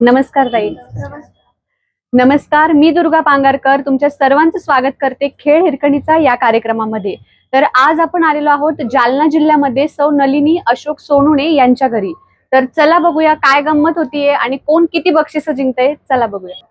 नमस्कार ताई. नमस्कार मी दुर्गा पांगारकर. तुमच्या सर्वांचं स्वागत करते खेळ हिरकणीचा या कार्यक्रमामध्ये. तर आज आपण आलेलो आहोत जालना जिल्ह्यामध्ये सौ नलिनी अशोक सोनुणे यांच्या घरी. तर चला बघूया काय गंमत होतीये आणि कोण किती बक्षिस जिंकते चला बघूया.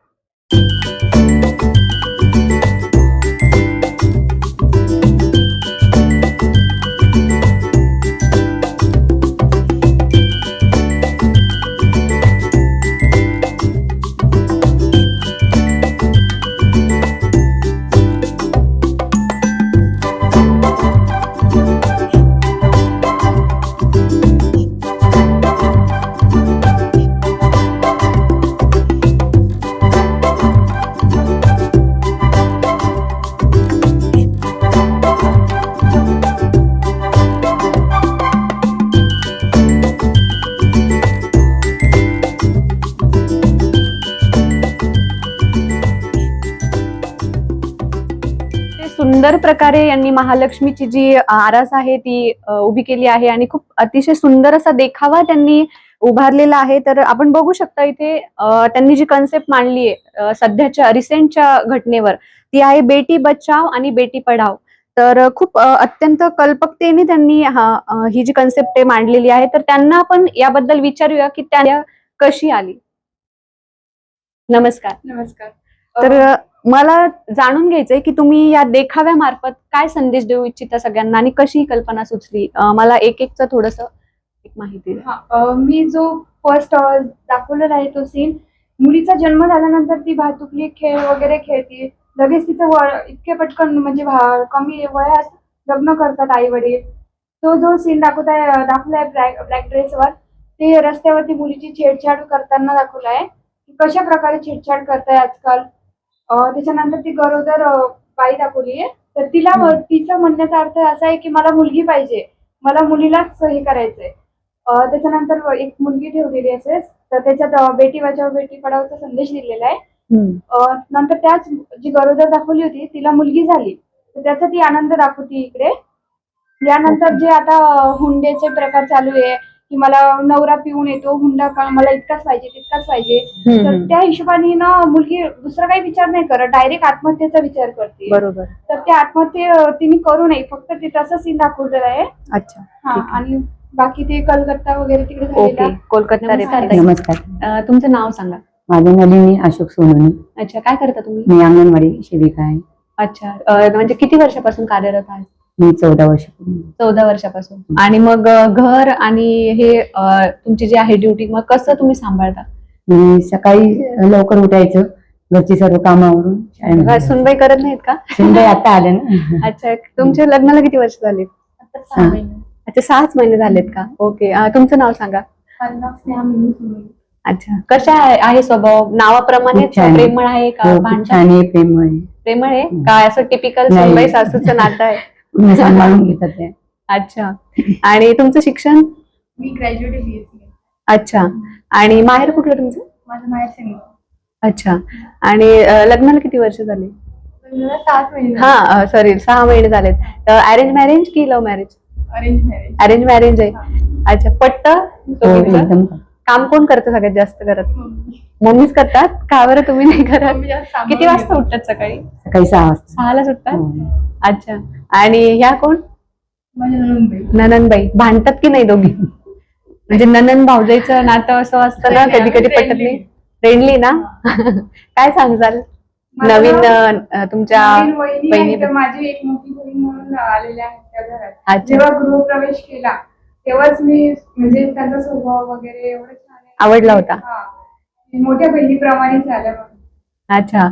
प्रकारे यांनी महालक्ष्मीची जी आरास आहे ती उभी केली आहे आणि खूप अतिशय सुंदर असा देखावा त्यांनी उभारलेला आहे. तर आपण बघू शकता इथे त्यांनी जी कन्सेप्ट मांडली आहे सध्याच्या रिसेंटच्या घटनेवर ती आहे बेटी बचाव आणि बेटी पढाव. तर खूप अत्यंत कल्पकतेने त्यांनी हा ही जी कन्सेप्ट मांडलेली आहे. तर त्यांना आपण याबद्दल विचारूया की त्या कशी आली. नमस्कार. नमस्कार. तर मला जाणून घ्यायचंय की तुम्ही या देखाव्यामार्फत काय संदेश देऊ इच्छिता सगळ्यांना आणि कशी ही कल्पना सुचली? मला एक एकच थोडस एक माहिती द्या. हा, अ, मी जो फर्स्ट दाखवलेला आहे तो सीन मुलीचा जन्म झाल्यानंतर ती भातुकली खेळ वगैरे खेळते. लगेच तिचं व इतके पटकन म्हणजे भा- कमी वयात लग्न करतात आई वडील तो जो सीन दाखवताय दाखवलाय ब्लॅक ब्लॅक ड्रेसवर ते रस्त्यावरती मुलीची छेडछाड करताना दाखवलाय. की कशा प्रकारे छेडछाड करताय आजकाल? त्याच्यानंतर ती गरोदर बाई दाखवली आहे. तर तिला. तिचं म्हणण्याचा अर्थ असा आहे की मला मुलगी पाहिजे. मला मुलीलाच हे करायचंय. त्याच्यानंतर एक मुलगी ठेवलेली असेल तर त्याच्यात बेटी बचाव बेटी पढावचा संदेश दिलेला आहे. नंतर त्याच जी गरोदर दाखवली होती तिला मुलगी झाली. तर त्याचा ती आनंद दाखवती इकडे. यानंतर जे आता अ, हुंड्याचे प्रकार चालू आहे की मला नवरा पिऊन येतो हुंडा का मला इतकाच पाहिजे तितकाच पाहिजे. तर. त्या हिशोबाने ना मुलगी दुसरा काही विचार नाही करत डायरेक्ट आत्महत्येचा विचार करते. बरोबर. तर त्या आत्महत्ये तिने करू नये फक्त ते तसं सीन दाखवलेलं आहे. अच्छा हा. आणि बाकी ते कलकत्ता वगैरे तिकडे ओके झालेला कोलकाता नमस्कार. रेल्वे. नमस्कार. अ, तुमचं नाव सांगा. माझं नलिनी अशोक सोनवणे. अच्छा काय करता तुम्ही? मी अंगणवाडी सेविका आहे. अच्छा अ, म्हणजे किती वर्षापासून कार्यरत आहे? मी चौदा वर्षापूर्वी चौदा वर्षापासून. आणि मग घर आणि हे तुमची जी आहे ड्युटी मग कसं तुम्ही सांभाळता? मी सकाळी लवकर उठायचं घरची सर्व कामावरून सुनबाई करत नाहीत का? सुनबाई आता आल्या ना. अच्छा तुमच्या लग्नाला किती वर्ष झाले आता सहा. महिने. अच्छा सहाच महिने झालेत का? ओके तुमचं नाव सांगा. अच्छा कशा आहे स्वभाव? नावाप्रमाणे. प्रेमळ आहे का? हो, छान आहे प्रेम आहे. प्रेमळ आहे. काय असं टिपिकल. सुनबाई सासूचं नातं आहे? पूर्ण सांभाळून घेतात ते. अच्छा. आणि तुमचं शिक्षण? मी ग्रॅज्युएट आहे बीएससी अच्छा. आणि माहेर कुठलं तुमचं? माझं माहेर अच्छा. आणि अ, लग्नाला किती वर्ष झाली? मला सात महिने हा सॉरी सहा महिने झालेत. अरेंज मॅरेज की love marriage arrange marriage arrange marriage आहे. अच्छा पट्ट? हो एकदम काम कोण करतं सगळ्यात जास्त करत मम्मीच करतात? का बरं तुम्ही नाही करत? किती वाजता उठतात सकाळी? सकाळी सहा वाजता. सहाला सुटतात? हो. अच्छा. आणि ह्या कोण? ननंदबाई नननबाई भांडतात की नाही दोघी? म्हणजे ननन भाऊजाईचं नातं असं असतं ना कधी कधी पटत. नाही. फ्रेंडली ना? काय सांगसाल मला नवीन तुमच्या बहिणी माझी एक मोठी बहीण म्हणून आलेल्या आहेत त्या घरात. अच्छा. जेव्हा गृहप्रवेश केला तेव्हाच मी म्हणजे त्यांचा स्वभाव वगैरे एवढं छान. आवडला होता. हा. मोठ्या बहिणीप्रमाणेच झाल्या अच्छा.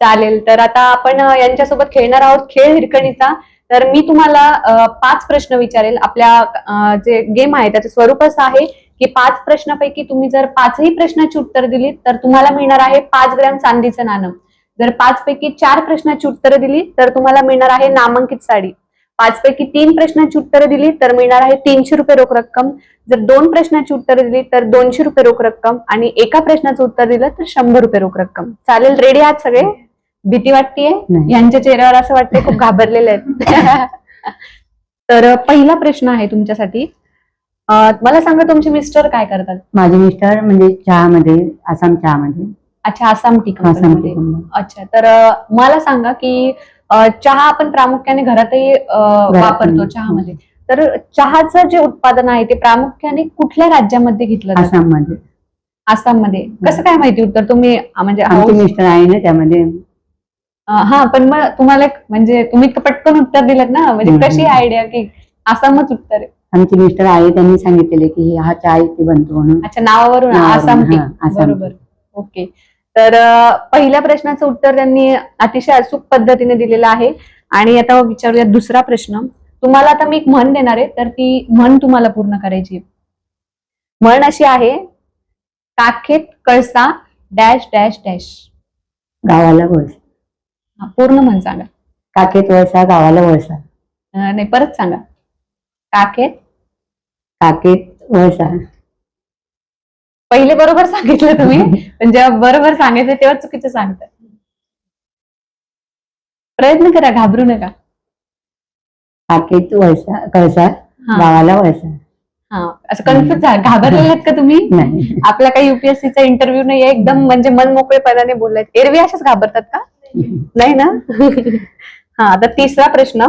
चालेल. तर आता आपण यांच्यासोबत खेळणार आहोत खेळ हिरकणीचा. तर मी तुम्हाला पाच प्रश्न विचारेल. आपल्या जे गेम आहे त्याचं स्वरूप असं आहे की पाच प्रश्नापैकी तुम्ही जर पाचही प्रश्नाची उत्तर दिली तर तुम्हाला मिळणार आहे पाच ग्रॅम चांदीचं नाणं. जर पाच पैकी चार प्रश्नाची उत्तर दिली तर तुम्हाला मिळणार आहे नामांकित साडी. पाच पैकी तीन प्रश्नाची उत्तरं दिली तर मिळणार आहे तीनशे रुपये रोख रक्कम. जर दोन प्रश्नाची उत्तरं दिली तर दोनशे रुपये रोख रक्कम. आणि एका प्रश्नाचं उत्तर दिलं तर शंभर रुपये रोख रक्कम. चालेल रेडी आहात सगळे? भीती वाटतेय. यांच्या चेहऱ्यावर असं वाटतंय खूप घाबरलेले आहेत. तर पहिला प्रश्न आहे तुमच्यासाठी. मला सांगा तुमचे मिस्टर काय करतात? माझे मिस्टर म्हणजे चहामध्ये आसाम चहामध्ये. अच्छा आसाम टी आसाम अच्छा तर मला सांगा की चहा आपण प्रामुख्याने घरातही वापरतो. चहामध्ये. तर चहाचं जे उत्पादन आहे ते प्रामुख्याने कुठल्या राज्यामध्ये घेतलं जातं? आसाममध्ये. आसाममध्ये. कसं काय माहिती? उत्तर तुम्ही म्हणजे आमचे मिस्टर आहे ना त्यामध्ये. हा पण मग तुम्हाला एक म्हणजे तुम्ही पटकन उत्तर दिलं ना? म्हणजे. कशी आयडिया की आसामच उत्तर आहे? आमचे मिस्टर आहे त्यांनी सांगितलेले की हा चहा इथे बनतो म्हणून. अच्छा नावावरून आसाम. बरोबर. ओके. तर पहिल्या प्रश्नाचं उत्तर त्यांनी अतिशय अचूक पद्धतीने दिलेलं आहे. आणि आता विचारूया दुसरा प्रश्न. तुम्हाला आता मी एक म्हण देणार आहे तर ती म्हण तुम्हाला पूर्ण करायची आहे. म्हण अशी आहे काखेत कळसा डॅश डॅश डॅश. गावाला वळसा. पूर्ण म्हण सांगा. काकेत वळसा गावाला वळसा. नाही परत सांगा. काखेत? काकेत वळसा. पहिले बरोबर सांगितलं तुम्ही पण जेव्हा बरोबर सांगायचं तेव्हा चुकीचं सांगतात प्रयत्न करा घाबरू नका. काकेत वळसा कळसा गावाला वळसा हा असं कन्फ्युज झालं. घाबरलेले आहेत का तुम्ही? नाही. आपला काही युपीएससीचा इंटरव्ह्यू नाही एकदम म्हणजे मन मोकळेपणाने बोललाय. एरवी अशाच घाबरतात का? नाही ना? हा आता तिसरा प्रश्न.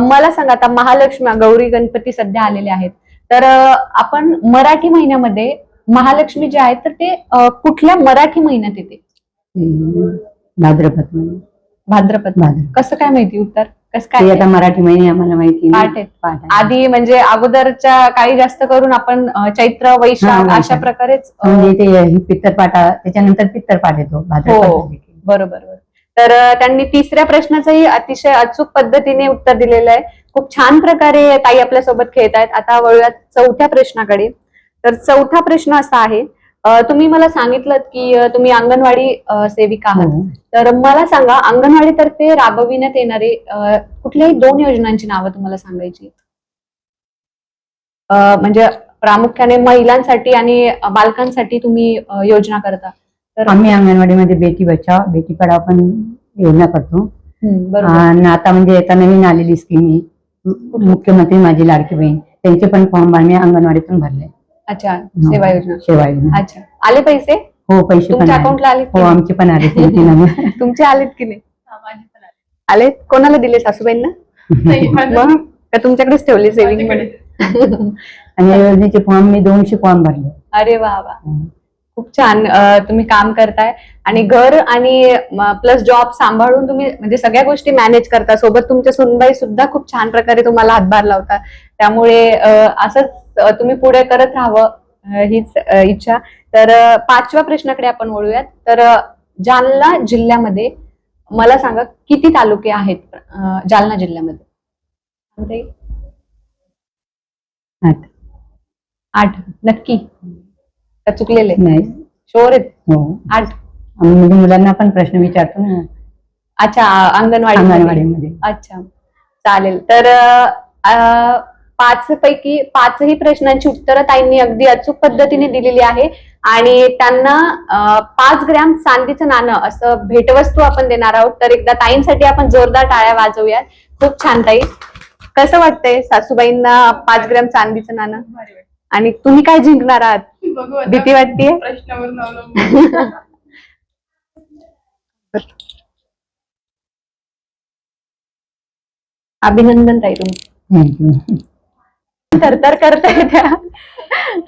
मला सांगा आता महालक्ष्मी गौरी गणपती सध्या आलेले आहेत. तर आपण मराठी महिन्यामध्ये महालक्ष्मी जे आहेत तर ते कुठल्या मराठी महिन्यात येते? भाद्रपद भाद्रपद. कसं काय माहिती उत्तर? कसं ते काय आता मराठी महिने आम्हाला माहिती. पाठ आहेत. आधी म्हणजे अगोदरच्या काही जास्त करून आपण चैत्र वैशाख. अशा प्रकारेच म्हणजे ते पित्तरपाठ त्याच्यानंतर पित्तरपाठ येतो भाद्रपद हो. बरोबर बरोबर. तर त्यांनी तिसऱ्या प्रश्नाचंही अतिशय अचूक पद्धतीने उत्तर दिलेलं आहे. खूप छान प्रकारे ताई आपल्यासोबत खेळत आहेत आता वळूयात चौथ्या प्रश्नाकडे. तर चौथा प्रश्न असा आहे तुम्ही मला सांगितलं की तुम्ही अंगणवाडी सेविका आहात. हो. तर मला सांगा अंगणवाडीतर्फे राबविण्यात येणारे कुठल्याही दोन योजनांची नावं तुम्हाला सांगायची? म्हणजे प्रामुख्याने महिलांसाठी आणि बालकांसाठी तुम्ही योजना करता. तर आम्ही अंगणवाडीमध्ये बेटी बचाव बेटी पढाव पण योजना करतो. आणि आता म्हणजे आता नवीन आलेली स्कीम मुख्यमंत्री माझी लाडकी बहीण त्यांचे पण फॉर्म आम्ही अंगणवाडीतून भरले. अच्छा. सेवा योजना सेवा योजना अच्छा. आले पैसे? हो पैसे तुमच्या. अकाउंटला आले. हो आमचे पण आले. तुमचे आलेत की नाही? आले कोणाला दिले सासूबाईंना? मग? का तुमच्याकडेच ठेवले सेव्हिंगमध्ये आणि या योजनेचे फॉर्म मी दोनशे फॉर्म भरले. अरे वा वा. खूप छान. तुम्ही काम करताय. आणि घर आणि प्लस जॉब सांभाळून तुम्ही म्हणजे सगळ्या गोष्टी मॅनेज करता. सोबत तुमच्या सुनबाई सुद्धा खूप छान प्रकारे तुम्हाला हातभार लावता त्यामुळे असंच तुम्ही पुढे करत राहावं हीच इच्छा. तर पाचव्या प्रश्नाकडे आपण वळूयात. तर जालना जिल्ह्यामध्ये मला सांगा किती तालुके आहेत जालना जिल्ह्यामध्ये? आठ. आठ. नक्की. का चुकलेले? नाही. शोर आहेत? हो. आठ. आम्ही म्हणजे मुलांना पण प्रश्न विचारतो ना. अच्छा अंगणवाडी अंगणवाडीमध्ये. अच्छा. चालेल. तर अं, पाच पैकी पाचही प्रश्नांची उत्तरं ताईंनी अगदी अचूक पद्धतीने दिलेली आहे. आणि त्यांना पाच ग्रॅम चांदीचं नाणं असं भेटवस्तू आपण देणार आहोत. तर एकदा ताईंसाठी आपण जोरदार टाळ्या वाजवूयात. खूप छान ताई. कसं वाटतंय सासूबाईंना पाच ग्रॅम चांदीचं नाणं? आणि तुम्ही काय जिंकणार आहात. भीती वाटतेय? प्रश्नावरून अवलंबून अभिनंदन ताई तुमचं थँक्यू थरथर करताय त्या.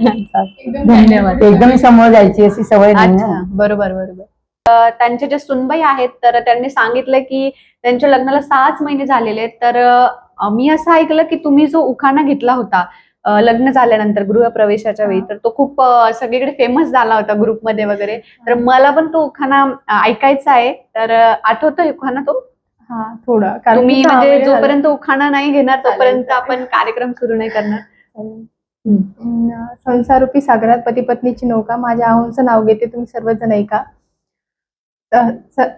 एकदम धन्यवाद. एकदम समोर जायची अशी सवय नाही अच्छा ना बरोबर बरोबर. अं, त्यांचे जे सुनबाई आहेत तर त्यांनी सांगितलं की त्यांच्या लग्नाला सहाच महिने झालेले आहेत. तर अं, मी असं ऐकलं की तुम्ही जो उखाणा घेतला होता अं, लग्न झाल्यानंतर गृहप्रवेशाच्या वेळी तर तो खूप अं, सगळीकडे फेमस झाला होता ग्रुपमध्ये वगैरे. तर मला पण तो उखाणा अं, ऐकायचा आहे. तर अं, आठवतोय उखाणा तो? हा थोडं. कारण तुम्ही की सहा म्हणजे महिने झाले. जोपर्यंत उखाणा नाही घेणार चालेल, तोपर्यंत चालेल. आपण कार्यक्रम सुरू नाही करणार. अं, संसारूपी सागरात पती पत्नीची नौका. माझ्या आहोंचं नाव घेते तुम्ही सर्वजण ऐका. अं, स-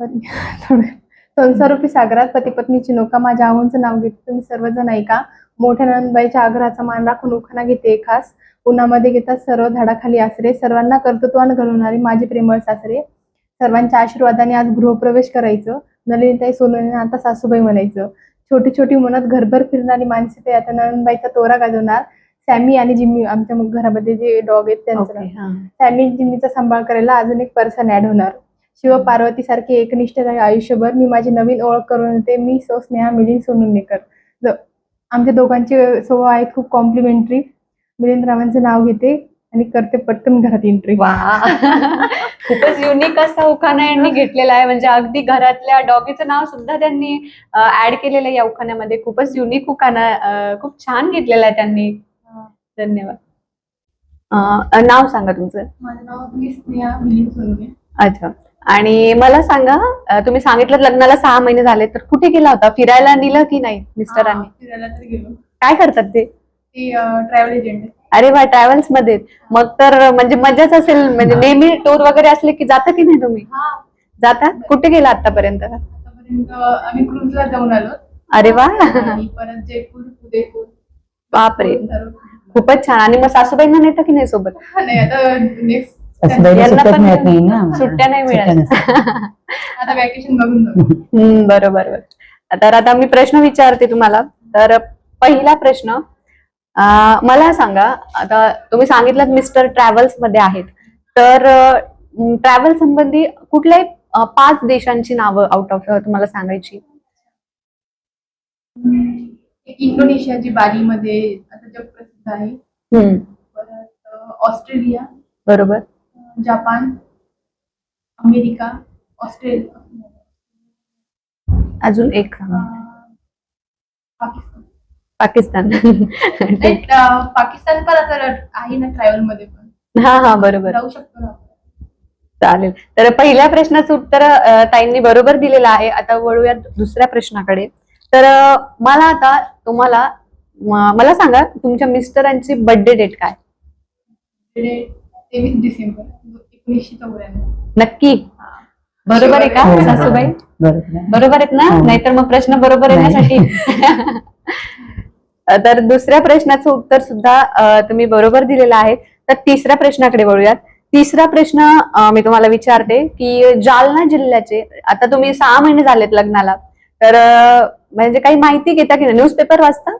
sorry. थोडं. संसारूपी सागरात पती पत्नीची नौका. माझ्या आहोंचं नाव घेते तुम्ही सर्वजण ऐका. मोठ्या नंदबाईच्या आग्रहाचा मान राखून उखाणा घेते खास उन्हामध्ये घेतात सर्व झाडाखाली आसरे. सर्वांना कर्तृत्वान घडवणारी माझी प्रेमळ सासरे. सर्वांच्या आशीर्वादाने आज गृहप्रवेश करायचं. नलिनीताई सोनवणे आता सासूबाई म्हणायचं. छोटी छोटी मनात घरभर फिरणारी माणसे ते आता नंदबाईचा तोरा गाजवणार. सॅमी आणि जिम्मी आमच्या घरामध्ये जे डॉग आहेत त्यांचं. सॅमी जिम्मीचा सांभाळ करायला अजून एक पर्सन ऍड होणार. शिव पार्वती सारखे एकनिष्ठ राही आयुष्यभर. मी माझी नवीन ओळख करून देते. मी सौ स्नेहा मिलिंद सोनुनेकर. आमच्या दोघांचे स्वभाव आहेत खूप कॉम्प्लिमेंटरी मिलिंद रावांचं नाव घेते. आणि करते पटकन घरात एंट्री वा. खूपच युनिक असा उखाणा यांनी घेतलेला आहे. म्हणजे अगदी घरातल्या डॉगीचं नाव सुद्धा त्यांनी ऍड केलेलं आहे या उखाण्यामध्ये. खूपच युनिक उखाणा अं, खूप छान घेतलेला आहे त्यांनी. धन्यवाद. अं, नाव सांगा तुमचं. माझं नाव अच्छा. आणि मला सांगा तुम्ही सांगितलं लग्नाला सहा महिने झाले तर कुठे गेला होता? फिरायला नेलं की नाही मिस्टरांनी? फिरायला तर गेलो. काय करतात ते? ते ट्रॅव्हल एजंट अरे वा ट्रॅव्हल्समध्ये मग तर म्हणजे मजाच असेल. म्हणजे नेहमी टूर वगैरे असले की जाता की नाही तुम्ही? हा. जाता? कुठे गेला आतापर्यंत? आतापर्यंत आम्ही क्रुजला जाऊन आलो. अरे वा. आणि परत जयपूर उदयपूर. बापरे. सर्व. खूपच छान. आणि मग सासूबाईंना नेता की नाही सोबत? नाही आता नेक्स्ट सासूबाईला यांना सुट्ट्याच पण मिळत नाही ना. सुट्ट्या नाही सुट्ट्या मिळत नसतात. आता वॅकेशन बघून जाऊ हम्म, बरोबर बरोबर. तर आता मी प्रश्न विचारते तुम्हाला. तर पहिला प्रश्न मला सांगा आता तुम्ही सांगितलं मिस्टर ट्रॅव्हल्समध्ये आहेत तर ट्रॅव्हल संबंधी कुठल्याही पाच देशांची नावं आउट ऑफ तुम्हाला सांगायची? एक इंडोनेशिया जी बालीमध्ये आता जग प्रसिद्ध आहे. परत ऑस्ट्रेलिया. बरोबर. जपान. अमेरिका. ऑस्ट्रेलिया. अजून एक सांगा. पाकिस्तान. पाकिस्तान. ठीक. पाकिस्तान पण आता आहे ना ट्रॅव्हलमध्ये पण. हा हा बरोबर. जाऊ शकतो ना आपण. चालेल. तर पहिल्या प्रश्नाचं उत्तर अ, ताईंनी बरोबर दिलेलं आहे. आता वळूयात दुसऱ्या प्रश्नाकडे. तर अ, मला आता तुम्हाला म- मला सांगा तुमच्या मिस्टरांची बर्थडे डेट काय? म्हणजे तेवीस डिसेंबर एकोणीसशे चौऱ्याण्णव. नक्की. बरोबर आहे का हो, सासूबाई? बरोबर आहे. बरोबर आहेत ना? हो. नाहीतर मग प्रश्न बरोबर. येण्यासाठी. तर दुसऱ्या प्रश्नाचं उत्तर सुद्धा तुम्ही बरोबर दिलेलं आहे. तर तिसऱ्या प्रश्नाकडे वळूयात. तिसरा प्रश्न मी तुम्हाला विचारते की जालना जिल्ह्याचे आता तुम्ही सहा महिने झालेत लग्नाला तर म्हणजे काही माहिती घेता की नाही? न्यूजपेपर वाचता?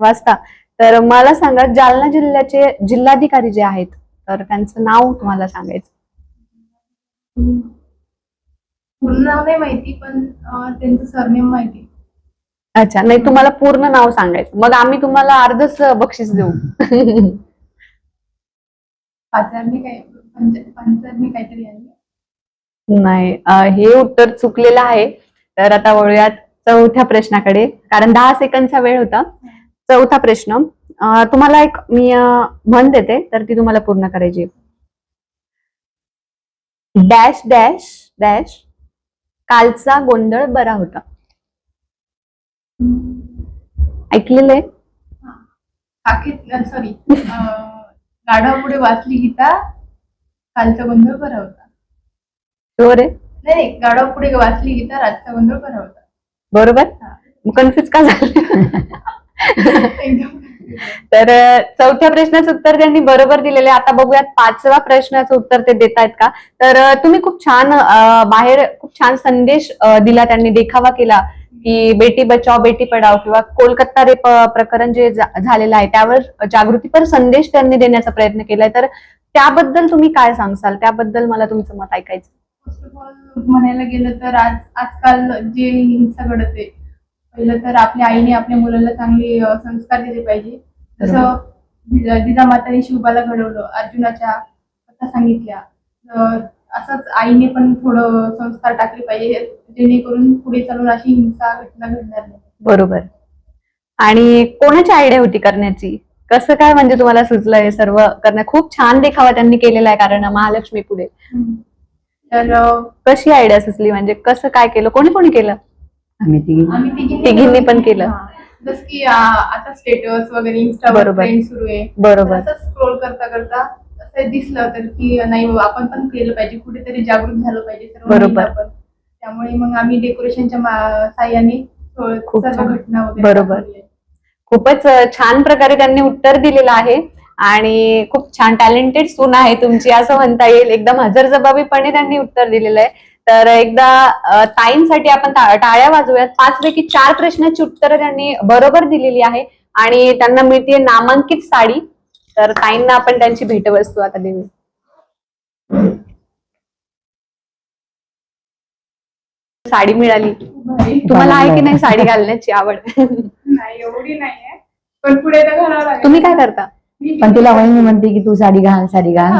वाचता. तर मला सांगा जालना जिल्ह्याचे जिल्हाधिकारी जे आहेत तर त्यांचं नाव तुम्हाला सांगायचं. पूर्ण नाव नाही माहिती पण त्यांचं सरनेम माहिती. अच्छा नाही तुम्हाला पूर्ण नाव सांगायचं. मग आम्ही तुम्हाला अर्धच बक्षीस देऊ. पाचारने काय पंच पंचारने काहीतरी आहे? नाही अं, हे उत्तर चुकलेलं आहे. तर आता वळूयात चौथ्या प्रश्नाकडे. कारण दहा सेकंदचा वेळ होता. चौथा प्रश्न. अं, तुम्हाला एक मी अं, म्हण देते तर ती तुम्हाला पूर्ण करायची आहे. Dash dash dash. कालचा गोंधळ बरा होता. ऐकलेलं आहे? पाकिस्तान सॉरी गाढवा पुढे वाचली गीता कालचा गोंधळ बरा होता बरोबर आहे? नाही नाही गाढवा पुढे वाचली गीता रातचा गोंधळ बरा होता बरोबर कन्फ्युज का झालं? तर चौथ्या प्रश्नाचं उत्तर त्यांनी बरोबर दिलेले आता बघूयात पाचव्या प्रश्नाचं उत्तर ते देत आहेत का? तर तुम्ही खूप छान बाहेर खूप छान संदेश दिला त्यांनी देखावा केला. की बेटी बचाव बेटी पढाव किंवा कोलकाता रेप प्रकरण जे झालेलं आहे त्यावर जागृतीपर संदेश त्यांनी देण्याचा प्रयत्न केलाय. तर त्याबद्दल तुम्ही काय सांगसाल? त्याबद्दल मला तुमचं मत ऐकायचं फर्स्ट ऑफ ऑल म्हणायला गेलं तर आज आजकाल जे हिंसा घडते पहिलं तर आपल्या आईने आपल्या मुलाला चांगले संस्कार दिले पाहिजे. जसं जिजा- जिजामाताने शिवबाला घडवलं अर्जुनाच्या कथा सांगितल्या. असंच आईने पण थोडं संस्कार टाकले पाहिजे जेणेकरून पुढे चालून अशी हिंसा घटना घडणार नाही. बरोबर. आणि कोणाची आयडिया होती करण्याची? कसं काय म्हणजे तुम्हाला सुचलं हे सर्व करणं? खूप छान देखावा त्यांनी केलेला आहे कारण महालक्ष्मी पुढे. तर कशी आयडिया सुचली? म्हणजे कसं काय केलं? कोणी कोणी केलं? आम्ही तिघींनी तिघींनी पण केलं. हा. जसं की आ, आता स्टेटस वगैरे इंस्टावर बरोबर. ट्रेंड सुरू आहे. बरोबर. असं स्क्रोल करता करता दिसलं तर की नाही बाबा आपण पण केलं पाहिजे कुठेतरी जागृत झालं पाहिजे सर्व बरोबर. महिला पण त्यामुळे मग आम्ही डेकोरेशनच्या मा- साह्याने थोडं खूप सर्व छान. घटना वगैरे बरोबर. दाखवली आहे. खूपच अ, छान प्रकारे त्यांनी उत्तर दिलेलं आहे आणि खूप छान टॅलेंटेड सून आहे तुमची असं म्हणता येईल एकदम हजरजबाबीपणे त्यांनी उत्तर दिलेलं आहे तर एकदा अ, ताईंसाठी आपण टा- टाळ्या वाजवूयात पाच पैकी चार प्रश्नाची उत्तरं त्यांनी बरोबर दिलेली आहे आणि त्यांना मिळते नामांकित साडी तर ताईंना आपण त्यांची भेटवस्तू आता देऊ साडी मिळाली. तुम्हाला आहे की नाही साडी घालण्याची आवड? नाही एवढी नाहीये. पण पुढे तर घालावं लागेल. तुम्ही काय करता? पण तिला वहिनी म्हणते की तू साडी घाल साडी घाल.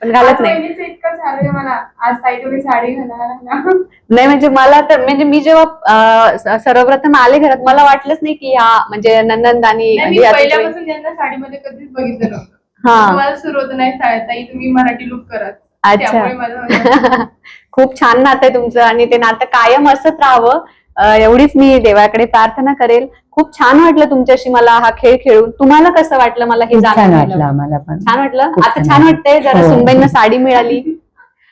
पण घालत नाही. पहिलीच इतकं झालंय मला. आज ताई तुम्ही साडी घालायला लागला. नाही म्हणजे मला तर म्हणजे मी जेव्हा अं, सर्वप्रथम आले घरात मला वाटलंच नाही की हा म्हणजे नंदन आणि नाही, मी पहिल्यापासून त्यांना साडीमध्ये कधीच बघितलं नव्हतं. हा. मला सुरू होतं नाही ताई तुम्ही मराठी लुक करत. अच्छा. त्यामुळे खूप छान नातं आहे तुमचं आणि ते नातं कायम असत राहावं. एवढीच मी देवाकडे प्रार्थना करेल. खूप छान वाटलं तुमच्याशी मला हा खेळ खेळून. तुम्हाला कसं वाटलं मला हे छान वाटलं? आम्हाला पण. छान वाटलं? आता छान. वाटतंय जरा हो. सुनबाईंना साडी मिळाली.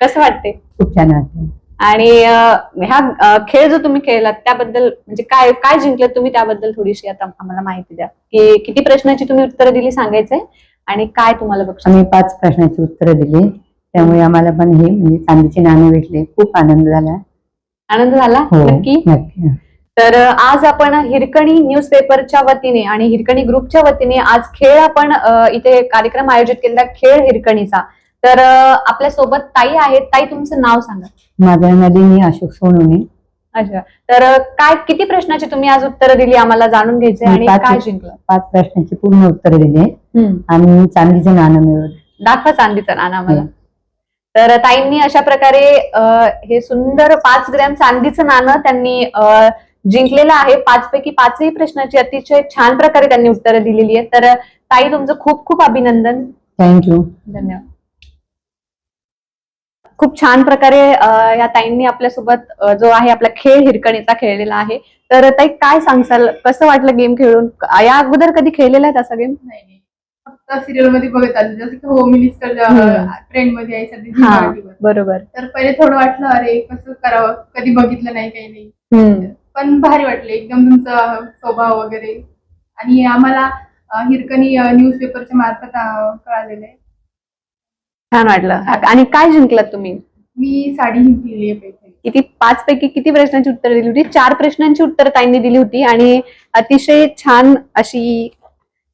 कसं वाटते खूप छान वाटलं. आणि ह्या खेळ जो तुम्ही खेळलात त्याबद्दल म्हणजे काय काय जिंकलं तुम्ही त्याबद्दल थोडीशी आता आम्हाला माहिती द्या. की किती प्रश्नाची तुम्ही उत्तरं दिली सांगायचंय आणि काय तुम्हाला बक्षीस? आम्ही पाच प्रश्नाची उत्तरं दिली. त्यामुळे आम्हाला पण हे म्हणजे चांदीचे नाणे भेटले. खूप आनंद झाला. आनंद झाला? हो नक्की? नक्की. तर आज आपण हिरकणी न्यूजपेपरच्या वतीने आणि हिरकणी ग्रुपच्या वतीने आज खेळ आपण अ, इथे कार्यक्रम आयोजित केलेला खेळ हिरकणीचा. तर अ, आपल्यासोबत ताई आहेत. ताई तुमचं नाव सांगा. माझं नलिनी अशोक सोनवणे. अच्छा. तर अ, काय किती प्रश्नाची तुम्ही आज उत्तरं दिली? आम्हाला जाणून घ्यायचे मी आणि पाच- काय जिंकलं? पाच प्रश्नाची पूर्ण उत्तरे दिली. हम्म. आणि चांदीचे नाणं मिळवलं. दाखवा चांदीचं आम्हाला. हम्म. तर ताईंनी अशा प्रकारे अ, हे सुंदर पाच ग्रॅम चांदीचं नाणं त्यांनी अ, जिंकलेलं आहे. पाच पैकी पाचही प्रश्नाची अतिशय छान प्रकारे त्यांनी उत्तरं दिलेली आहेत. तर ताई तुमचं खूप खूप अभिनंदन. थँक्यू धन्यवाद. खूप छान प्रकारे अ, या ताईंनी आपल्यासोबत जो आहे आपला खेळ हिरकणीचा खेळलेला आहे. तर ताई काय सांगसाल? कसं वाटलं गेम खेळून? या अगोदर कधी खेळलेला आहे असा गेम? नाही. सिरियलमध्ये बघत आले. जसं की होम मिनिस्टर. ट्रेंडमध्ये आहे सध्या हा मराठीवर. बरोबर. तर पहिले थोडं वाटलं अरे कसं करावं? कधी बघितलं नाही काही नाही. हम्म. पण भारी वाटले एकदम तुमचा स्वभाव वगैरे. आणि आम्हाला अ, हिरकणी न्यूजपेपरच्या मार्फत अ, कळालेलं आहे. छान वाटलं. आणि काय जिंकलात तुम्ही? मी साडी जिंकलेली आहे किती पाच पैकी किती प्रश्नांची उत्तरं दिली होती? चार प्रश्नांची उत्तरं ताईंनी दिली होती. आणि अतिशय छान अशी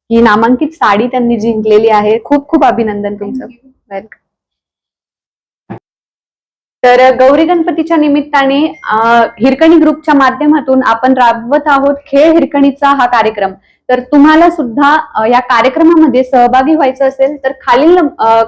ही नामांकित साडी त्यांनी जिंकलेली आहे. खूप खूप अभिनंदन तुमचं. वेलकम तर गौरी गणपतीच्या निमित्ताने हिरकणी ग्रुपच्या माध्यमातून आपण राबवत आहोत खेळ हिरकणीचा हा कार्यक्रम. तर तुम्हाला सुद्धा या कार्यक्रमामध्ये सहभागी व्हायचं असेल तर खालील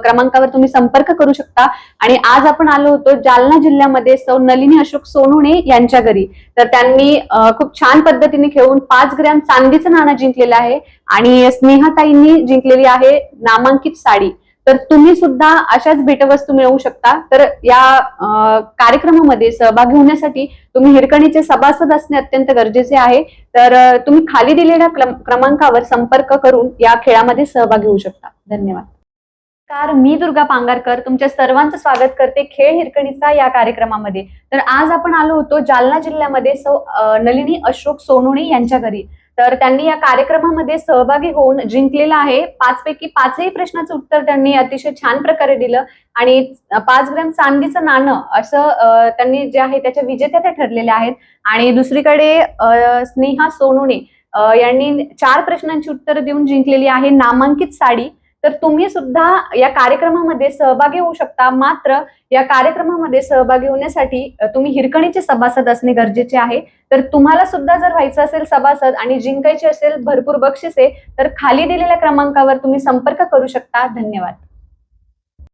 क्रमांकावर तुम्ही संपर्क करू शकता. आणि आज आपण आलो होतो जालना जिल्ह्यामध्ये सौ नलिनी अशोक सोनुणे यांच्या घरी. तर त्यांनी खूप छान पद्धतीने खेळून पाच ग्रॅम चांदीचं नाणं जिंकलेलं आहे. आणि स्नेहाताईंनी जिंकलेली आहे नामांकित साडी. तर तुम्ही सुद्धा अशाच भेटवस्तू मिळवू शकता. तर या कार्यक्रमामध्ये सहभागी होण्यासाठी तुम्ही हिरकणीचे सभासद असणे अत्यंत गरजेचे आहे. तर तुम्ही खाली दिलेल्या क्रमांकावर संपर्क करून या खेळामध्ये सहभागी होऊ शकता. धन्यवाद. कार मी दुर्गा पांगारकर. तुमच्या सर्वांचं स्वागत करते खेळ हिरकणीचा या कार्यक्रमामध्ये. तर आज आपण आलो होतो जालना जिल्ह्यामध्ये सौ नलिनी अशोक सोनुणे यांच्या घरी. तर त्यांनी या कार्यक्रमामध्ये सहभागी होऊन जिंकलेलं आहे. पाच पैकी पाचही प्रश्नाचं उत्तर त्यांनी अतिशय छान प्रकारे दिलं. आणि पाच ग्रॅम चांदीचं नाणं असं त्यांनी जे आहे त्याच्या विजेत्या त्या ठरलेल्या आहेत. आणि दुसरीकडे स्नेहा सोनुणे यांनी चार प्रश्नांची उत्तरं देऊन जिंकलेली आहे. नामांकित साडी तर तुम्ही सुद्धा या कार्यक्रमामध्ये सहभागी होऊ शकता. मात्र या कार्यक्रमामध्ये सहभागी होण्यासाठी तुम्ही हिरकणीचे सभासद असणे गरजेचे आहे. तर तुम्हाला सुद्धा जर व्हायचं असेल सभासद आणि जिंकायचे असेल भरपूर बक्षिसे तर खाली दिलेल्या क्रमांकावर तुम्ही संपर्क करू शकता. धन्यवाद.